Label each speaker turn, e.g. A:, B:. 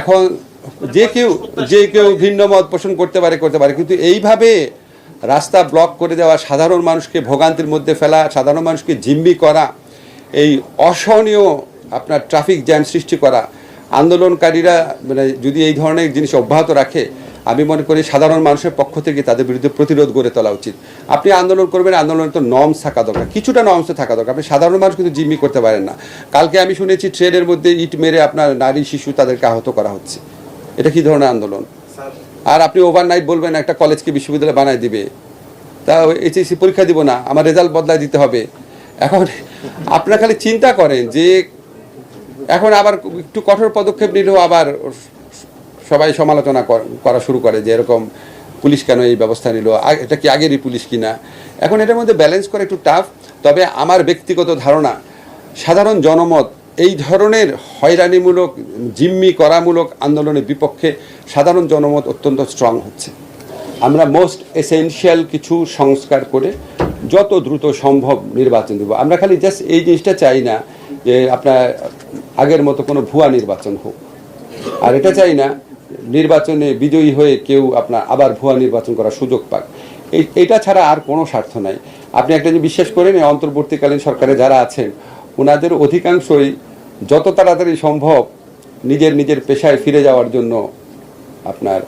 A: এখন যে কেউ যে কেউ ভিন্ন মত পোষণ করতে পারে করতে পারে। কিন্তু এইভাবে রাস্তা ব্লক করে দেওয়া, সাধারণ মানুষকে ভোগান্তির মধ্যে ফেলা, সাধারণ মানুষকে জিম্মি করা, এই অসহনীয় আপনার ট্রাফিক জ্যাম সৃষ্টি করা, আন্দোলনকারীরা মানে যদি এই ধরনের জিনিস অব্যাহত রাখে আমি মনে করি সাধারণ মানুষের পক্ষ থেকে তাদের বিরুদ্ধে প্রতিরোধ গড়ে তোলা উচিত। আপনি আন্দোলন করবেন আন্দোলনে তো নর্মস থাকা দরকার। কিছুটা নর্মস থাকা দরকার। আপনি সাধারণ মানুষ কিন্তু জিম্মি করতে পারেন না। কালকে আমি শুনেছি ট্রেনের মধ্যে ইট মেরে আপনার নারী শিশু তাদেরকে আহত করা হচ্ছে। এটা কি ধরনের আন্দোলন? আর আপনি ওভারনাইট বলবেন একটা কলেজকে বিশ্ববিদ্যালয় বানায় দিবে। তা এইচএসসি পরীক্ষা দিব না আমার রেজাল্ট বদলায় দিতে হবে। এখন আপনারা খালি চিন্তা করেন যে এখন আবার একটু কঠোর পদক্ষেপ নিলেও আবার সবাই সমালোচনা কর- শুরু করে যে এরকম পুলিশ কেন এই ব্যবস্থা নিল? এটা কি আগেরই পুলিশ কিনা? এখন এটার মধ্যে ব্যালেন্স করা একটু টাফ তবে আমার ব্যক্তিগত ধারণা, সাধারণ জনমত এই ধরনের হয়রানিমূলক, জিম্মি করামূলক আন্দোলনের বিপক্ষে সাধারণ জনমত অত্যন্ত স্ট্রং হচ্ছে। আমরা মোস্ট এসেনশিয়াল কিছু সংস্কার করে যত দ্রুত সম্ভব নির্বাচন দেবো। আমরা খালি জাস্ট এই জিনিসটা চাই না যে আপনার আগের মতো কোনো ভুয়া নির্বাচন হোক। আর এটা চাই না নির্বাচনে বিজয়ী হয়ে কেউ আপনার আবার ভুয়া নির্বাচন করার সুযোগ পাক। এটা ছাড়া আর কোনো স্বার্থ নাই। আপনি একটা জিনিস বিশ্বাস করেন অন্তর্বর্তীকালীন সরকারে যারা আছেন ওনাদের অধিকাংশই যত তাড়াতাড়ি সম্ভব নিজের নিজের পেশায় ফিরে যাওয়ার জন্য আপনার